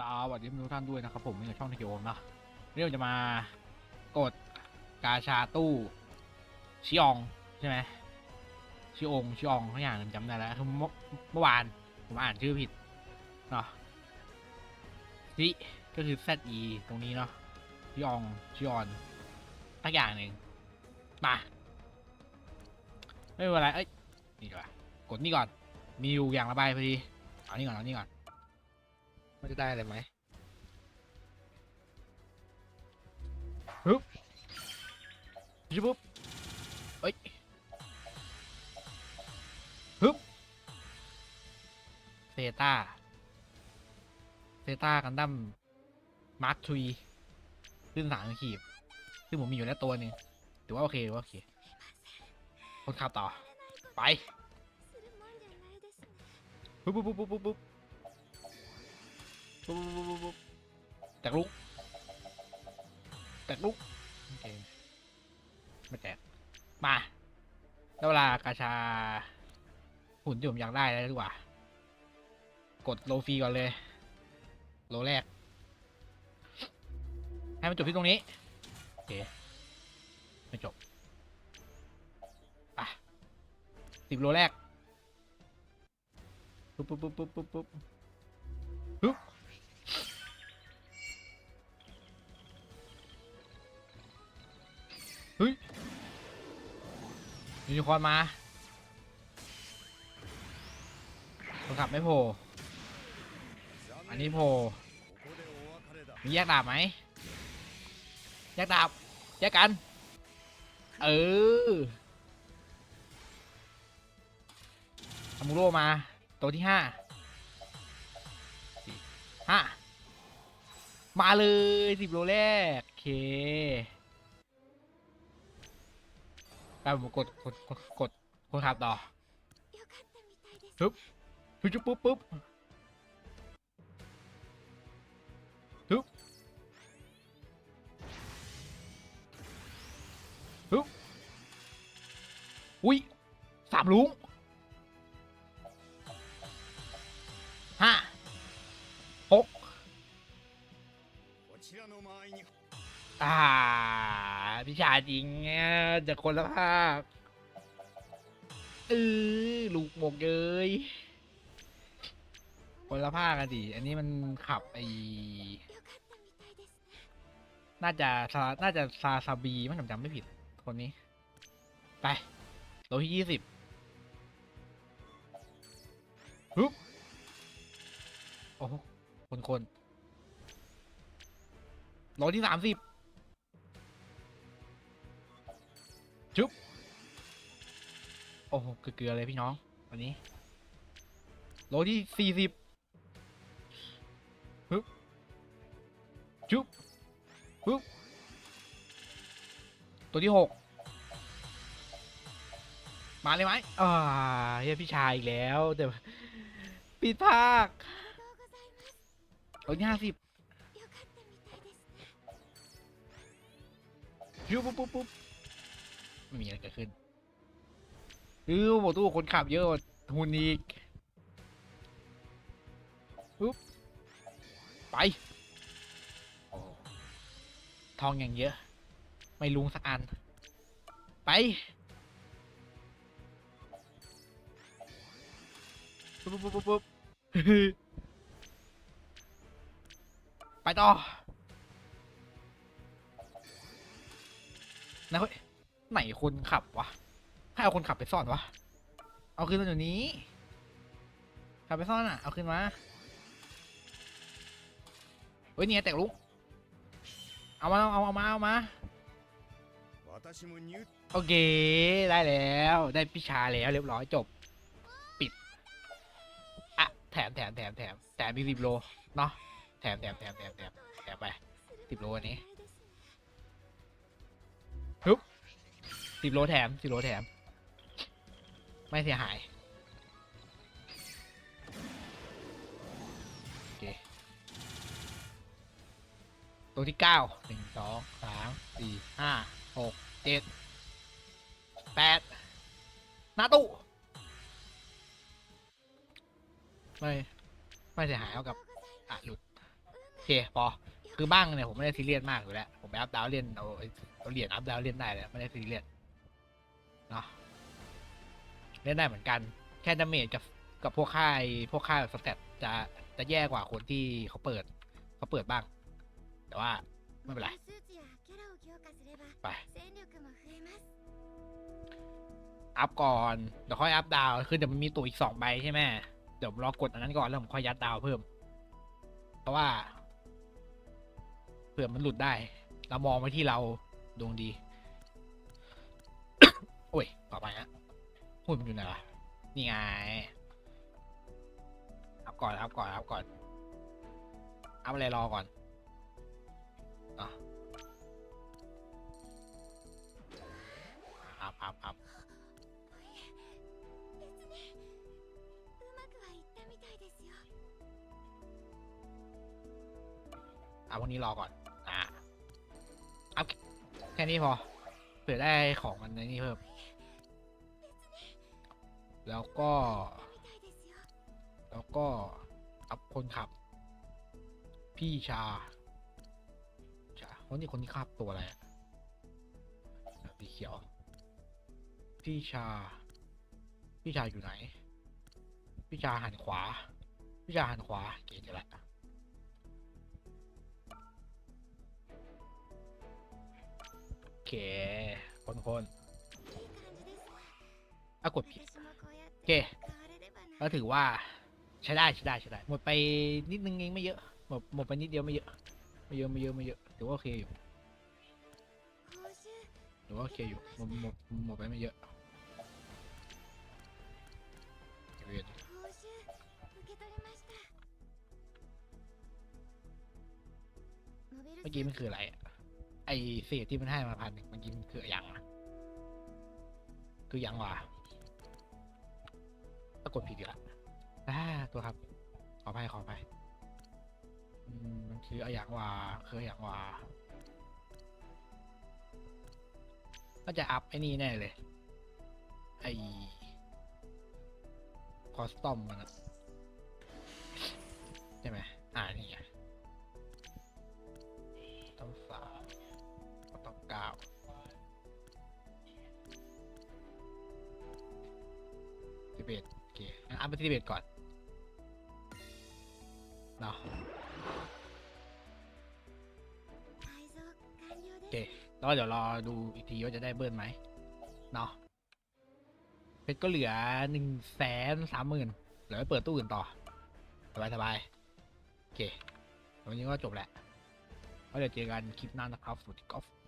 สวัสดีทุกท่านด้วยนะครับผมในช่องทีโอมนะเรื่องจะมากดกาชาตู้ชิองใช่ไหมชิองชิองทุกอย่างนึงจำได้แล้วคือเมื่อวานผมอ่านชื่อผิดเนาะชิก็คือ Z E ตรงนี้เนาะชิองชิออนทักอย่างหนึ่งมาไม่เป็นไรเอ้ยนี่กว่ากดนี่ก่อนมีอยู่อย่างละใบพอดีเอานี่ก่อนเอานี่ก่อน มันจะได้อะไรไหมปุ๊บปุ๊บเอ้ยปึ๊บเซตาเซตากันดั้มมาร์คทรีขึ้นสามขีบซึ่งผมมีอยู่แล้วตัวหนึ่งถือว่าโอเคถือว่าโอเค คนขับต่อ ไป ปุ๊บปุ๊บปุ๊บปุ๊บปุ๊บ ปุ๊บปุ๊บปุ๊บปุ๊บปุ๊บแตกลุก แตกลุก โอเค ไม่แตก มาแล้วเวลากาชา หุ่นที่ผมอยากได้แล้วดีกว่า กดโลฟรีก่อนเลย โลแรก ให้มันจบที่ตรงนี้ โอเค ไม่จบอะสิบโลแรกปุ๊บปุ๊บปุ๊บปุ๊บปุ๊บปุ๊บปุ๊บ ยูนิคอร์นมาคนขับไม่โผล่อันนี้โผล่มีแยกดาบไหมแยกดาบแยกกัน เออทามูโรมา ตัวที่ห้าห้ามาเลยสิบโลแรก โอเค ไปผมกดกดกดกดคนขับต่อปุ๊บปุ๊บปุ๊บปุ๊บปุ๊บปุ๊บอุ้ยสามลุงห้าหกอ่า พิชาจริงอะจากคนละภาคเออลูกหมกเลยคนละภาคกันดิอันนี้มันขับไอน่าจะซาน่าจะซาซาบีมั้งผมจำไม่ผิด คนนี้ ไปโลที่ยี่สิบฮึบโอ้คนคนโลที่สามสิบ จุ๊บ โอ้โหเกลือๆเลยพี่น้องวันนี้ โลที่สี่สิบฮึบจุ๊บ ปึ๊บ ตัวที่หกมาเลยไหมอ่าเฮียพี่ชายอีกแล้วแต่ปิดภาคตัวที่ห้าสิบยูปุ๊บปุ๊บปุ๊บ ไม่มีอะไรเกิดขึ้นอือบอกตู้คนขับเยอะหุ่นอีกปุ๊บไป ทองอย่างเยอะ ไม่ลุงสักอัน ไปปุ๊บปุ๊บปุ๊บปุ๊บไปต่อนะเฮ้ย ไหนคนขับวะให้เอาคนขับไปซ่อนวะ เอาขึ้นมาเดี๋ยวนี้ ขับไปซ่อนอะ เอาขึ้นมา เฮ้ยเนี่ยแตกลุก เอามาเอาเอามาเอามาโอเค ได้แล้ว ได้พิชาแล้วเรียบร้อยจบ ปิด อะ แถมแถมแถมแถมแถมมีสิบโล เนาะ แถมแถมแถมแถมแถมแถมไปสิบโลอันนี้ฮึบ สิบโลแถมสิบโลแถม ไม่เสียหายโอเคตัวที่เก้าหนึ่งสองสามสี่ห้าหกเจ็ดแปดหน้าตู้ไม่ไม่เสียหายเท่ากับอะหลุดเคพอคือบ้างเนี่ยผมไม่ได้ซีเรียสมากอยู่แล้ว ผมไปอัพดาวเล่นเอาเอาเหรียญอัพดาวเล่นได้เลยไม่ได้ซีเรียส เนาะเล่นได้เหมือนกัน แค่ดาเมจกับกับพวกค่ายพวกค่ายสแตทจะจะแย่กว่าคนที่เขาเปิดเขาเปิดบ้าง แต่ว่าไม่เป็นไร ไป อัพก่อนเดี๋ยวค่อยอัพดาวคือเดี๋ยวมันมีตัวอีกสองใบใช่ไหมเดี๋ยวรอกดอันนั้นก่อนแล้วผมค่อยยัดดาวเพิ่ม เพราะว่าเผื่อมันหลุดได้ เรามองไปที่เราดวงดี โอ้ยต่อไปฮะหุ่นอยู่ไหนวะนี่ไงอัพก่อนอัพก่อนอัพก่อนอัพอะไรรอก่อนอะอัพอัพอัพเอาพวกนี้รอก่อน อ่าเอาแค่นี้พอเผื่อได้ของมันในนี้เพิ่ม แล้วก็ แล้วก็อัพคนขับ พี่ชาชาคนนี้คนที่ขับตัวอะไรสีเขียว พี่ชา พี่ชาอยู่ไหน พี่ชาหันขวา พี่ชาหันขวา เก๋จะละโอเค คนคนอากดผิด เคก็ถือว่าใช้ได้ใช้ได้ใช้ได้ หมดไปนิดนึงเองไม่เยอะ หมดหมดไปนิดเดียวไม่เยอะ ไม่เยอะไม่เยอะไม่เยอะ ถือว่าโอเคอยู่ ถือว่าโอเคอยู่หมดหมดหมดไปไม่เยอะเวียนเมื่อกี้มันคืออะไร ไอเศษที่มันให้มาพันหนึ่งเมื่อกี้มันคืออย่าง คืออย่างวะ กฏผิดอีกละอ่าตัวครับ ขออภัยขออภัยอืมมันคืออะอย่างว่าคืออะอย่างว่าก็จะอัพไอ้นี่แน่เลย ไอคอสตอมมันอะใช่ไหมอ่านี่ไงต้องสามต้องเก้าสิบเอ็ด งั้นอัพไปที่สิบเอ็ดก่อนเนาะโอเคแล้วเดี๋ยวรอดูอีกทีว่าจะได้เบิร์นไหมเนาะเพชรก็เหลือหนึ่งแสนสามหมื่นเหลือไปเปิดตู้อื่นต่อ สบายสบายโอเควันนี้ก็จบแหละก็เดี๋ยวเจอกันคลิปหน้านะครับสวัสดีครับ